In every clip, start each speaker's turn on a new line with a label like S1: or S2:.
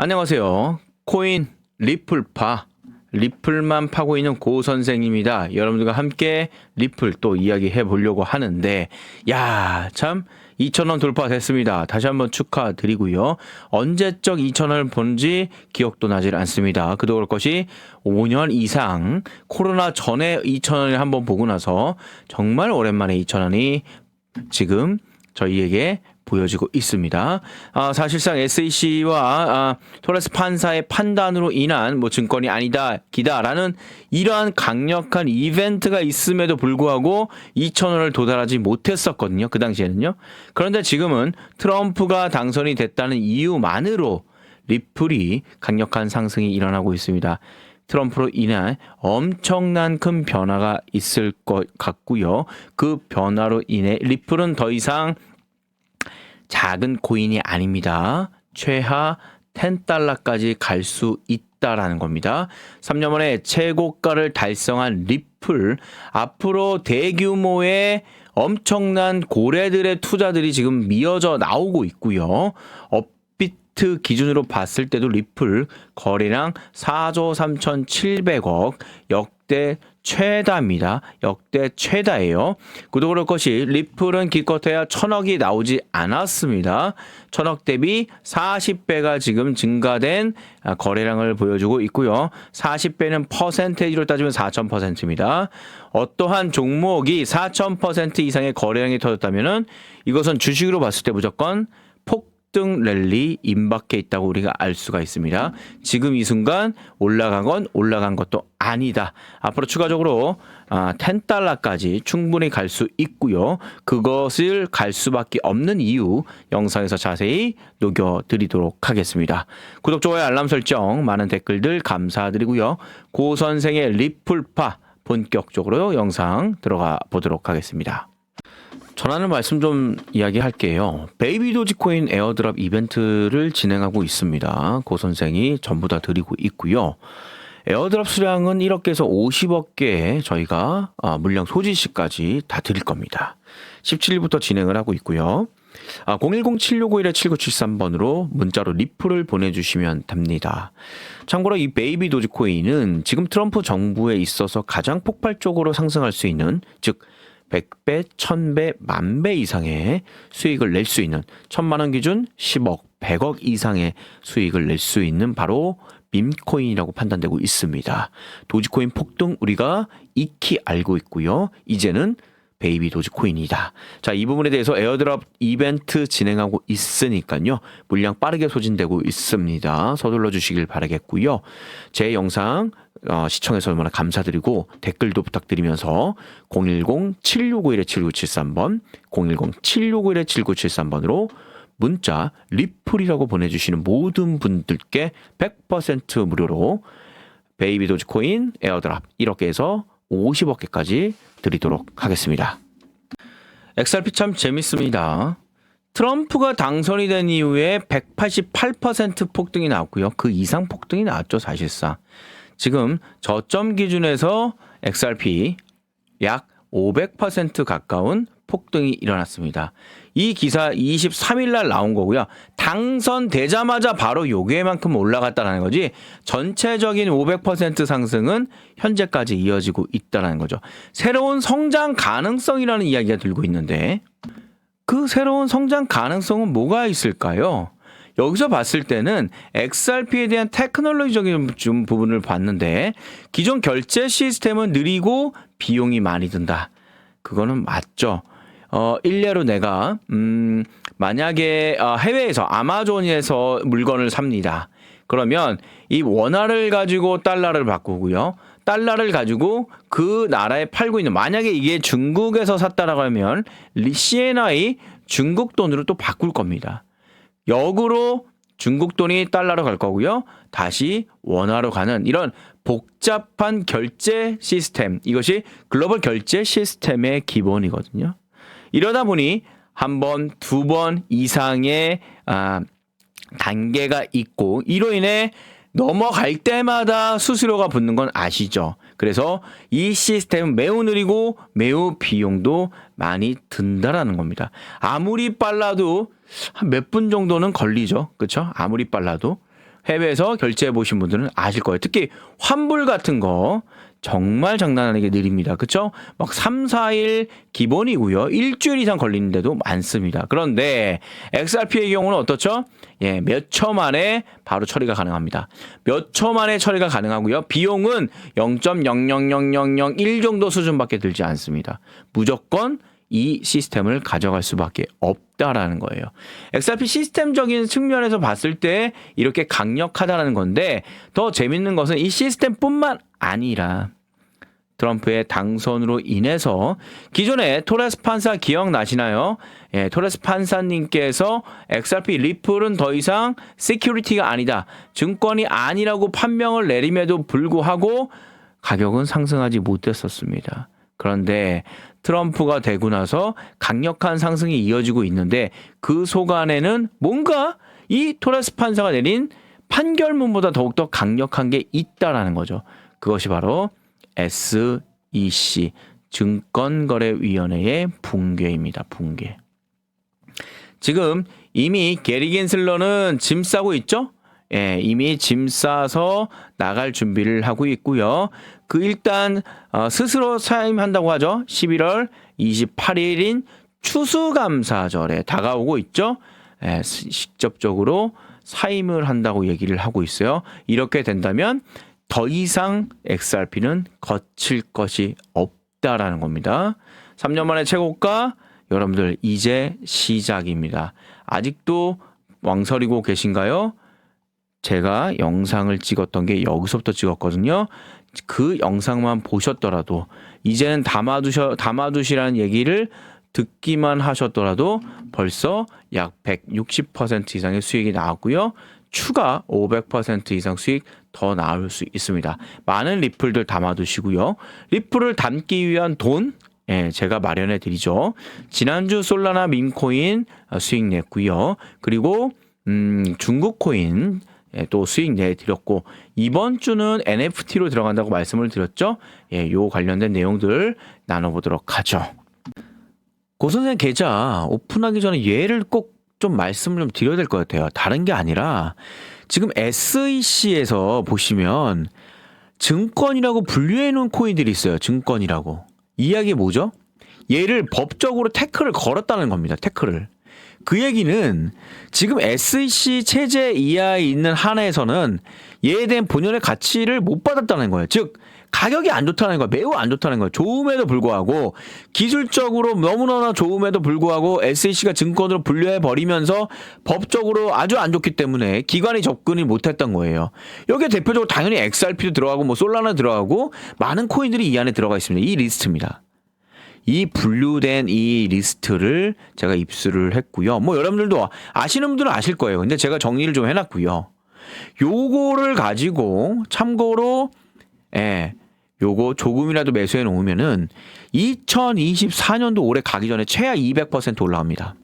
S1: 안녕하세요. 코인 리플파 리플만 파고 있는 고 선생입니다. 여러분들과 함께 리플 또 이야기해 보려고 하는데 야, 참 2,000원 돌파됐습니다. 다시 한번 축하드리고요. 언제적 2,000원을 본지 기억도 나질 않습니다. 그도 그럴 것이 5년 이상 코로나 전에 2,000원을 한번 보고 나서 정말 오랜만에 2,000원이 지금 저희에게 보여지고 있습니다. 아, 사실상 SEC와 아, 토레스 판사의 판단으로 인한 뭐 증권이 아니다, 기다라는 이러한 강력한 이벤트가 있음에도 불구하고 2,000원을 도달하지 못했었거든요. 그 당시에는요. 그런데 지금은 트럼프가 당선이 됐다는 이유만으로 리플이 강력한 상승이 일어나고 있습니다. 트럼프로 인한 엄청난 큰 변화가 있을 것 같고요. 그 변화로 인해 리플은 더 이상 작은 코인이 아닙니다. 최하 10달러까지 갈 수 있다라는 겁니다. 3년 만에 최고가를 달성한 리플 앞으로 대규모의 엄청난 고래들의 투자들이 지금 미어져 나오고 있고요. 업비트 기준으로 봤을 때도 리플 거래량 4조 3,700억 역대 최다입니다. 역대 최다예요. 그도 그럴 것이 리플은 기껏해야 천억이 나오지 않았습니다. 천억 대비 40배가 지금 증가된 아, 거래량을 보여주고 있고요. 40배는 퍼센테이지로 따지면 4,000%입니다. 어떠한 종목이 4,000% 이상의 거래량이 터졌다면은 이것은 주식으로 봤을 때 무조건 폭등 랠리 임박해 있다고 우리가 알 수가 있습니다. 지금 이 순간 올라간 건 올라간 것도 아니다. 앞으로 추가적으로 아, 10달러까지 충분히 갈 수 있고요. 그것을 갈 수밖에 없는 이유 영상에서 자세히 녹여드리도록 하겠습니다. 구독, 좋아요, 알람 설정, 많은 댓글들 감사드리고요. 고 선생의 리플파 본격적으로 영상 들어가 보도록 하겠습니다. 전하는 말씀 좀 이야기할게요. 베이비 도지코인 에어드랍 이벤트를 진행하고 있습니다. 고 선생이 전부 다 드리고 있고요. 에어드랍 수량은 1억개에서 50억 개 저희가 아, 물량 소지 시까지 다 드릴 겁니다. 17일부터 진행을 하고 있고요. 아, 010-7651-7973번으로 문자로 리플을 보내주시면 됩니다. 참고로 이 베이비 도지코인은 지금 트럼프 정부에 있어서 가장 폭발적으로 상승할 수 있는 즉 100배, 1000배, 만배 이상의 수익을 낼 수 있는 천만 원 기준 10억, 100억 이상의 수익을 낼 수 있는 바로 밈코인이라고 판단되고 있습니다. 도지코인 폭등 우리가 익히 알고 있고요. 이제는 베이비 도지코인이다. 자, 이 부분에 대해서 에어드랍 이벤트 진행하고 있으니까요. 물량 빠르게 소진되고 있습니다. 서둘러 주시길 바라겠고요. 제 영상 어, 시청해서 얼마나 감사드리고 댓글도 부탁드리면서 010-7651-7973번, 010-7651-7973번으로 문자 리플이라고 보내주시는 모든 분들께 100% 무료로 베이비 도지코인 에어드랍 1억 개에서 50억 개까지 드리도록 하겠습니다. XRP 참 재밌습니다. 트럼프가 당선이 된 이후에 188% 폭등이 나왔고요. 그 이상 폭등이 나왔죠, 사실상. 지금 저점 기준에서 XRP 약 500% 가까운 폭등이 일어났습니다. 이 기사 23일 날 나온 거고요. 당선되자마자 바로 요괴만큼 올라갔다는 거지 전체적인 500% 상승은 현재까지 이어지고 있다는 거죠. 새로운 성장 가능성이라는 이야기가 들고 있는데 그 새로운 성장 가능성은 뭐가 있을까요? 여기서 봤을 때는 XRP에 대한 테크놀로지적인 좀 부분을 봤는데 기존 결제 시스템은 느리고 비용이 많이 든다. 그거는 맞죠. 어, 일례로 내가, 음, 만약에 어, 해외에서 아마존에서 물건을 삽니다. 그러면 이 원화를 가지고 달러를 바꾸고요. 달러를 가지고 그 나라에 팔고 있는 만약에 이게 중국에서 샀다라고 하면 CNY 중국 돈으로 또 바꿀 겁니다. 역으로 중국 돈이 달러로 갈 거고요. 다시 원화로 가는 이런 복잡한 결제 시스템. 이것이 글로벌 결제 시스템의 기본이거든요. 이러다 보니 한 번, 두 번 이상의 아, 단계가 있고 이로 인해 넘어갈 때마다 수수료가 붙는 건 아시죠? 그래서 이 시스템은 매우 느리고 매우 비용도 많이 든다라는 겁니다. 아무리 빨라도 한 몇 분 정도는 걸리죠. 그렇죠? 아무리 빨라도 해외에서 결제해 보신 분들은 아실 거예요. 특히 환불 같은 거 정말 장난 아니게 느립니다. 그쵸? 막 3, 4일 기본이고요. 일주일 이상 걸리는 데도 많습니다. 그런데 XRP의 경우는 어떻죠? 예, 몇 초 만에 바로 처리가 가능합니다. 몇 초 만에 처리가 가능하고요. 비용은 0.00001 정도 수준밖에 들지 않습니다. 무조건 이 시스템을 가져갈 수밖에 없다라는 거예요. XRP 시스템적인 측면에서 봤을 때 이렇게 강력하다라는 건데 더 재밌는 것은 이 시스템뿐만 아니라 트럼프의 당선으로 인해서 기존에 토레스 판사 기억나시나요? 예, 토레스 판사님께서 XRP 리플은 더 이상 시큐리티가 아니다. 증권이 아니라고 판명을 내림에도 불구하고 가격은 상승하지 못했었습니다. 그런데 트럼프가 되고 나서 강력한 상승이 이어지고 있는데 그 속안에는 뭔가 이 토레스 판사가 내린 판결문보다 더욱더 강력한 게 있다라는 거죠. 그것이 바로 SEC 증권거래위원회의 붕괴입니다. 붕괴. 지금 이미 게리 겐슬러는 짐 싸고 있죠? 예, 이미 짐 싸서 나갈 준비를 하고 있고요. 그 일단 어, 스스로 사임한다고 하죠. 11월 28일인 추수감사절에 다가오고 있죠. 예, 시- 직접적으로 사임을 한다고 얘기를 하고 있어요. 이렇게 된다면 더 이상 XRP는 거칠 것이 없다라는 겁니다. 3년 만에 최고가 여러분들 이제 시작입니다. 아직도 왕설이고 계신가요? 제가 영상을 찍었던 게 여기서부터 찍었거든요. 그 영상만 보셨더라도 이제는 담아두셔 담아두시라는 얘기를 듣기만 하셨더라도 벌써 약 160% 이상의 수익이 나왔고요. 추가 500% 이상 수익 더 나올 수 있습니다. 많은 리플들 담아두시고요. 리플을 담기 위한 돈 예, 제가 마련해 드리죠. 지난주 솔라나 밈코인 어, 수익 냈고요. 그리고 음, 중국 코인 예, 또 수익 내 드렸고 이번 주는 NFT로 들어간다고 말씀을 드렸죠. 예, 요 관련된 내용들 나눠보도록 하죠. 고 선생 계좌 오픈하기 전에 얘를 꼭 좀 말씀을 좀 드려야 될 것 같아요. 다른 게 아니라 지금 SEC에서 보시면 증권이라고 분류해 놓은 코인들이 있어요. 증권이라고. 이야기 뭐죠? 얘를 법적으로 태클을 걸었다는 겁니다. 태클을. 그 얘기는 지금 SEC 체제 이하에 있는 한에서는 얘에 대한 본연의 가치를 못 받았다는 거예요. 즉 가격이 안 좋다는 거예요. 매우 안 좋다는 거예요. 좋음에도 불구하고 기술적으로 너무너나 좋음에도 불구하고 SEC가 증권으로 분류해 버리면서 법적으로 아주 안 좋기 때문에 기관이 접근이 못했던 거예요. 여기에 대표적으로 당연히 XRP도 들어가고 뭐 솔라나 들어가고 많은 코인들이 이 안에 들어가 있습니다. 이 리스트입니다. 이 분류된 이 리스트를 제가 입수를 했고요. 뭐 여러분들도 아시는 분들은 아실 거예요. 근데 제가 정리를 좀 해놨고요. 요거를 가지고 참고로 예, 요거 조금이라도 매수해 놓으면은 2024년도 올해 가기 전에 최하 200% 올라옵니다.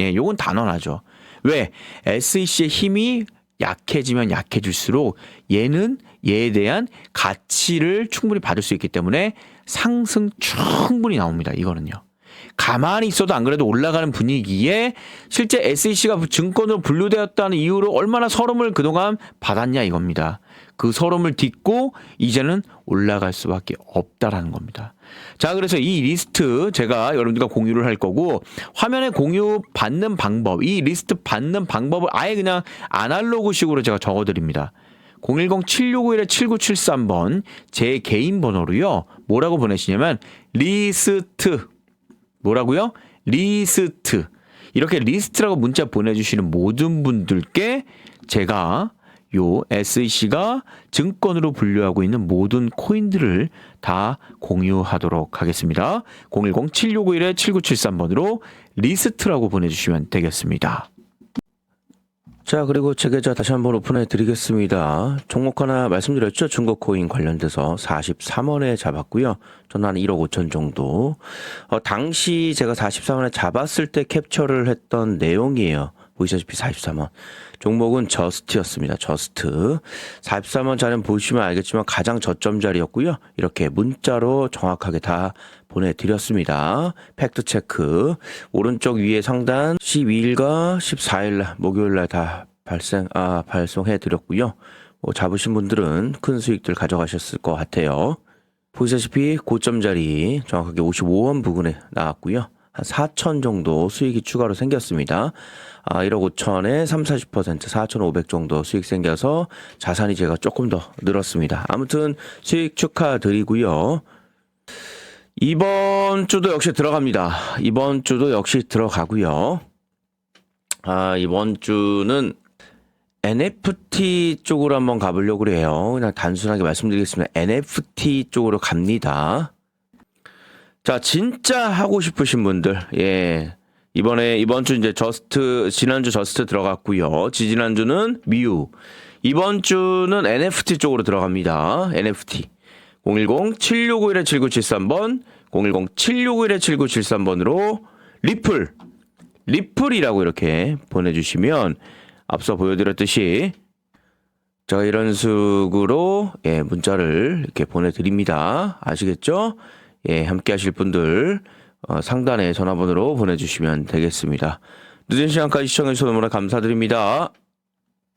S1: 예, 요건 단언하죠. 왜? SEC의 힘이 약해지면 약해질수록 얘는 얘에 대한 가치를 충분히 받을 수 있기 때문에 상승 충분히 나옵니다. 이거는요. 가만히 있어도 안 그래도 올라가는 분위기에 실제 SEC가 증권으로 분류되었다는 이유로 얼마나 서름을 그동안 받았냐 이겁니다. 그 서름을 딛고 이제는 올라갈 수밖에 없다라는 겁니다. 자, 그래서 이 리스트 제가 여러분들과 공유를 할 거고 화면에 공유 받는 방법, 이 리스트 받는 방법을 아예 그냥 아날로그식으로 제가 적어 드립니다. 010-7651-7973번 제 개인 번호로요. 뭐라고 보내시냐면 리스트 뭐라고요? 리스트. 이렇게 리스트라고 문자 보내주시는 모든 분들께 제가 요 SEC가 증권으로 분류하고 있는 모든 코인들을 다 공유하도록 하겠습니다. 010-7651-7973번으로 리스트라고 보내주시면 되겠습니다. 자, 그리고 제 계좌 다시 한번 오픈해 드리겠습니다. 종목 하나 말씀드렸죠? 중국 코인 관련돼서 43원에 잡았고요. 저는 한 1억 5천 정도. 어, 당시 제가 43원에 잡았을 때 캡처를 했던 내용이에요. 보시다시피 43원. 종목은 저스트였습니다. 저스트. 43원 자리는 보시면 알겠지만 가장 저점 자리였고요. 이렇게 문자로 정확하게 다 보내드렸습니다. 팩트 체크. 오른쪽 위에 상단 12일과 14일 날, 목요일 날 다 발생 아 발송해 드렸고요. 뭐 잡으신 분들은 큰 수익들 가져가셨을 것 같아요. 보시다시피 고점 자리 정확하게 55원 부근에 나왔고요. 한 4천 정도 수익이 추가로 생겼습니다. 아, 1억 5천에 3, 40% 4,500 정도 수익 생겨서 자산이 제가 조금 더 늘었습니다. 아무튼 수익 축하드리고요. 이번 주도 역시 들어갑니다. 이번 주도 역시 들어가고요. 아, 이번 주는 NFT 쪽으로 한번 가보려고 그래요. 그냥 단순하게 말씀드리겠습니다. NFT 쪽으로 갑니다. 자, 진짜 하고 싶으신 분들, 예. 이번에, 이번 주 이제 저스트, 지난주 저스트 들어갔고요. 지지난주는 미유. 이번 주는 NFT 쪽으로 들어갑니다. NFT. 010-7651-7973번, 010-7651-7973번으로 리플, 리플이라고 이렇게 보내주시면 앞서 보여드렸듯이 제가 이런 식으로 예, 문자를 이렇게 보내드립니다. 아시겠죠? 예, 함께 하실 분들 어, 상단에 전화번호로 보내주시면 되겠습니다. 늦은 시간까지 시청해주셔서 너무나 감사드립니다.